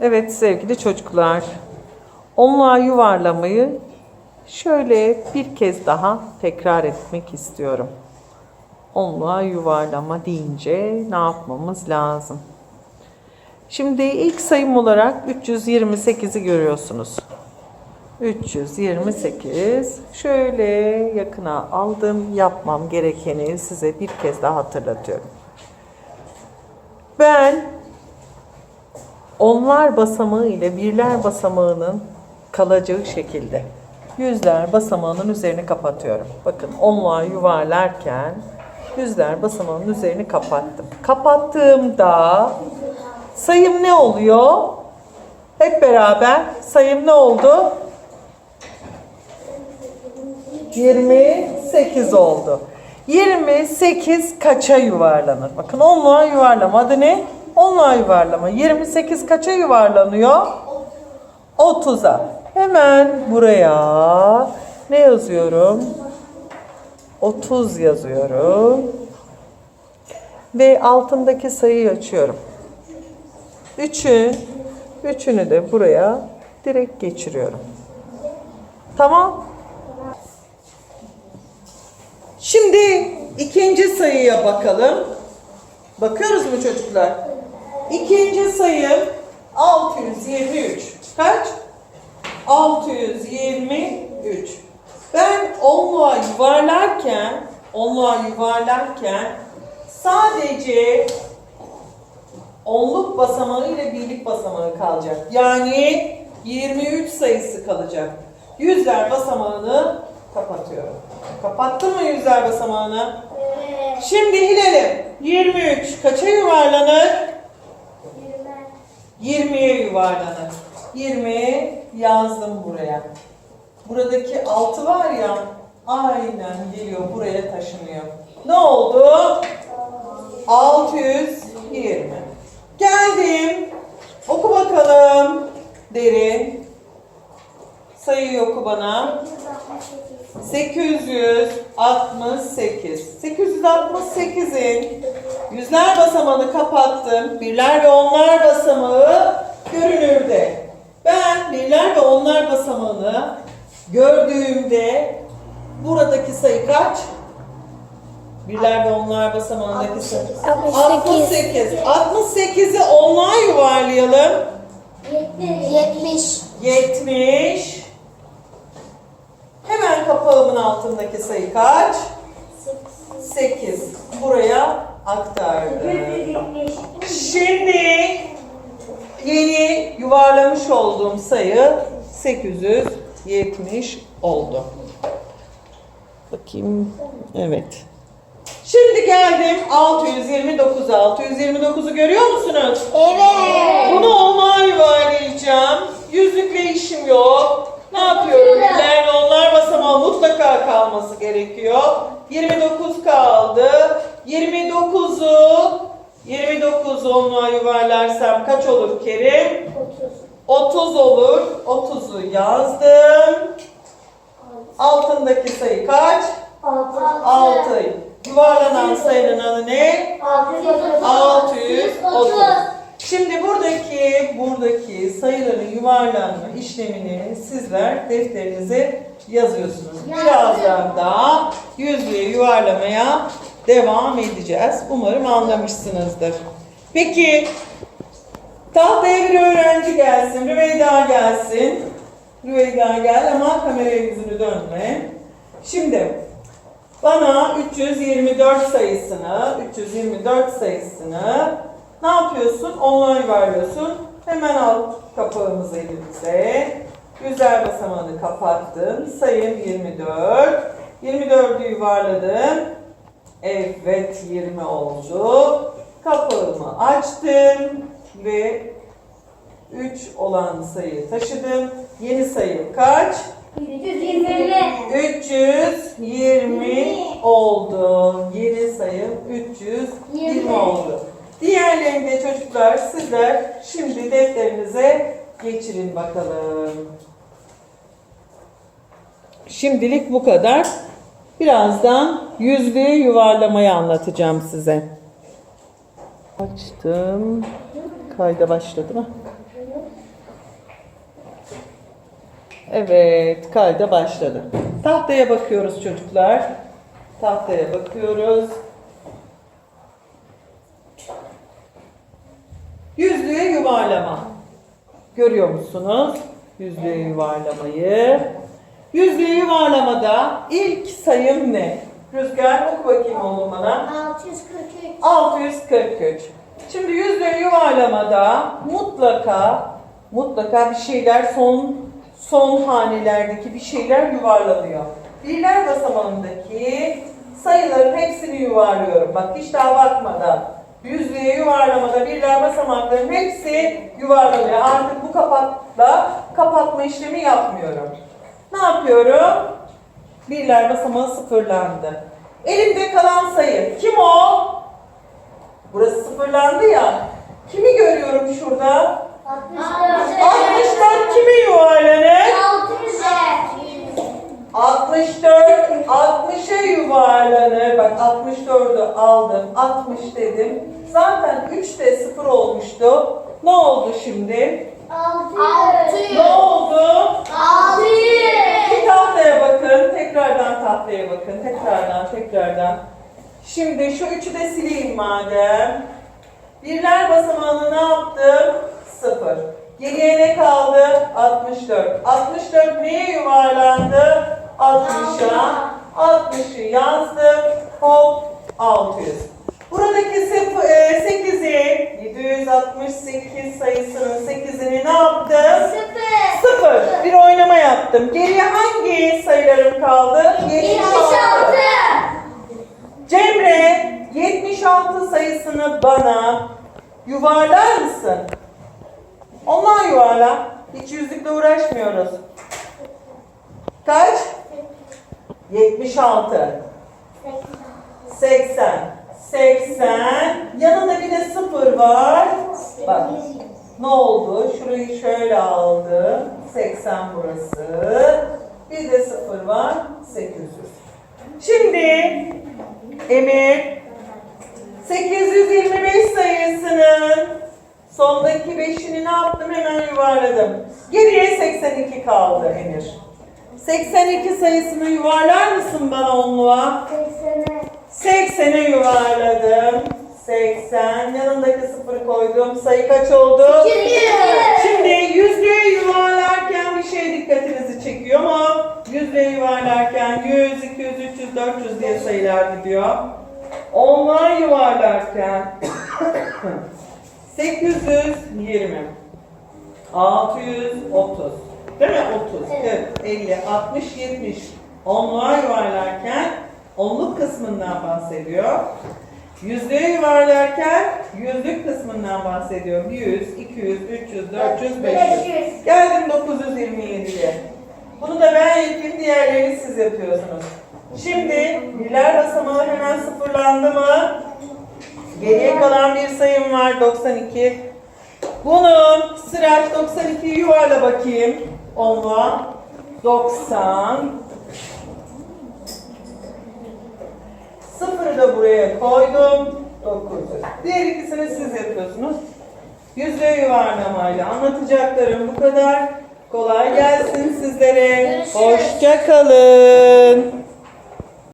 Evet sevgili çocuklar. Onluğa yuvarlamayı şöyle bir kez daha tekrar etmek istiyorum. Onluğa yuvarlama deyince ne yapmamız lazım? Şimdi ilk sayım olarak 328'i görüyorsunuz. 328. Şöyle yakına aldım. Yapmam gerekeni size bir kez daha hatırlatıyorum. Ben onlar basamağı ile birler basamağının kalacağı şekilde yüzler basamağının üzerini kapatıyorum. Bakın onluğa yuvarlarken yüzler basamağının üzerini kapattım. Kapattığımda sayım ne oluyor? Hep beraber sayım ne oldu? 28 oldu. 28 kaça yuvarlanır? Bakın onluğa yuvarlama adı ne? Onluğa yuvarlama. 28 kaça yuvarlanıyor? 30'a. Hemen buraya ne yazıyorum? 30 yazıyorum. Ve altındaki sayıyı açıyorum. 3'ü, üçünü de buraya direkt geçiriyorum. Tamam. Şimdi ikinci sayıya bakalım. Bakıyoruz mu çocuklar? İkinci sayı 623. Kaç? 623. Ben onluğa yuvarlarken, onluğa yuvarlarken sadece onluk basamağı ile birlik basamağı kalacak. Yani 23 sayısı kalacak. Yüzler basamağını kapatıyorum. Kapattın mı yüzler basamağını? Şimdi Hilal'im 23 kaça yuvarlanır? 20'ye yuvarlanır. 20 yazdım buraya. Buradaki 6 var ya aynen geliyor buraya taşınıyor. Ne oldu? 620. Geldim. Oku bakalım. Derin. Sayıyı oku bana. 868. 868'in yüzler basamağını kapattım. Birler ve onlar basamağı görünürde. Ben birler ve onlar basamağını gördüğümde buradaki sayı kaç? Birler ve onlar basamağındaki sayı. 68. 68'i onluğa yuvarlayalım. 70. 70. Hemen kapağımın altındaki sayı kaç? 8. Buraya aktardım. Şimdi yeni yuvarlamış olduğum sayı 870 oldu. Bakayım. Evet. Şimdi geldim 629'a. 629'u görüyor musunuz? Evet. Bunu onluğa yuvarlayacağım. Yüzükle işim yok. Ne yapıyorum? Birler ve onlar basamağı mutlaka kalması gerekiyor. 29 kaldı. 29'u 29'u onluğa yuvarlarsam kaç olur Kerim? 30 olur. 30'u yazdım. Altındaki sayı kaç? 6. Yuvarlanan sayının adı ne? 630. Şimdi buradaki buradaki sayıların yuvarlanma işlemini sizler defterinize yazıyorsunuz. Birazdan da yüzlüğe yuvarlamaya devam edeceğiz. Umarım anlamışsınızdır. Peki tahtaya bir öğrenci gelsin, Rüveyda gelsin. Rüveyda gel ama kameraya yüzünü dönme. Şimdi bana 324 sayısını, 324 sayısını ne yapıyorsun? Onluğa yuvarlıyorsun. Hemen al kapağımızı elimize. Yüzer basamağını kapattın. Sayım 24. 24'ü yuvarladım. Evet 20 oldu. Kapağımı açtım ve 3 olan sayıyı taşıdım. Yeni sayım kaç? 320 oldu. Yeni sayım 320 oldu. Diğerlerini de çocuklar sizler şimdi defterinize geçirin bakalım. Şimdilik bu kadar. Birazdan yüzlüğü yuvarlamayı anlatacağım size. Açtım. Kayda başladı mı? Evet, kayda başladı. Tahtaya bakıyoruz çocuklar. Tahtaya bakıyoruz. Yüzlüğe yuvarlama. Görüyor musunuz? Yüzlüğe yuvarlamayı. Yüzlüğe yuvarlamada ilk sayım ne? Rüzgar oku bakayım oğlum bana. 643. 643. Şimdi yüzlüğe yuvarlamada mutlaka mutlaka bir şeyler son son hanelerdeki bir şeyler yuvarlanıyor. Birler basamağındaki sayıların hepsini yuvarlıyorum. Bak hiç daha bakmadan. Yüzlüğe yuvarlamada birler basamakların hepsi yuvarlanıyor. Artık bu kapakla kapatma işlemi yapmıyorum. Ne yapıyorum? Birler basamağı sıfırlandı. Elimde kalan sayı kim o? Burası sıfırlandı ya. Kimi görüyorum şurada? 64 kime yuvarlanır? 64 60'a yuvarlanır. Bak 64'ü aldım. 60 dedim. Zaten 3 de 0 olmuştu. Ne oldu şimdi? Ne oldu? Bir tahtaya bakın. Tekrardan tahtaya bakın. Tekrardan tekrardan. Şimdi şu üçü de sileyim madem. Birler basamağını ne yaptım? Sıfır. Geriye ne kaldı? 64. 64 neye yuvarlandı? 60'a. 60'ı yazdım. Hop 600. Buradaki sıfır- e, 8'i 768 sayısının 8'ini ne yaptım? Sıfır. Bir oynama yaptım. Geriye hangi sayılarım kaldı? 76. Cemre 76 sayısını bana yuvarlar mısın? Onlar yuvarla. Hiç yüzlükle uğraşmıyoruz. Kaç? 76. 80. 80. Yanında bir de sıfır var. Bak. Ne oldu? Şurayı şöyle aldım. 80 burası. Bir de sıfır var. 800. Şimdi Emir 825 sayısının sondaki 5'ini ne yaptım? Hemen yuvarladım. Geriye 82 kaldı Emir. 82 sayısını yuvarlar mısın bana onluğa? 80'e yuvarladım. 80. Yanındaki sıfırı koydum. Sayı kaç oldu? Şimdi yüzlüğe yuvarlarken bir şey dikkatinizi çekiyor mu? Yüzlüğe yuvarlarken 100, 200, 300, 400 diye sayılar gidiyor. Onlar yuvarlarken 820, 630, değil mi? 30, 40, 50, 60, 70. Onlar yuvarlarken onluk kısmından bahsediyor. Yüzlüğe yuvarlarken yüzlük kısmından bahsediyor. 100, 200, 300, 400, 500. Geldim 927'ye. Bunu da ben yapayım, diğerlerini siz yapıyorsunuz. Şimdi birler basamağı hemen sıfırlandı mı? Geriye kalan bir sayım var 92. Bunun sıraç 92'yi yuvarla bakayım. Onla 90. Sıfırı da buraya koydum. 900. Diğer ikisini siz yapıyorsunuz. Yüzde yuvarlamayla anlatacaklarım bu kadar. Kolay gelsin sizlere. Hoşça kalın.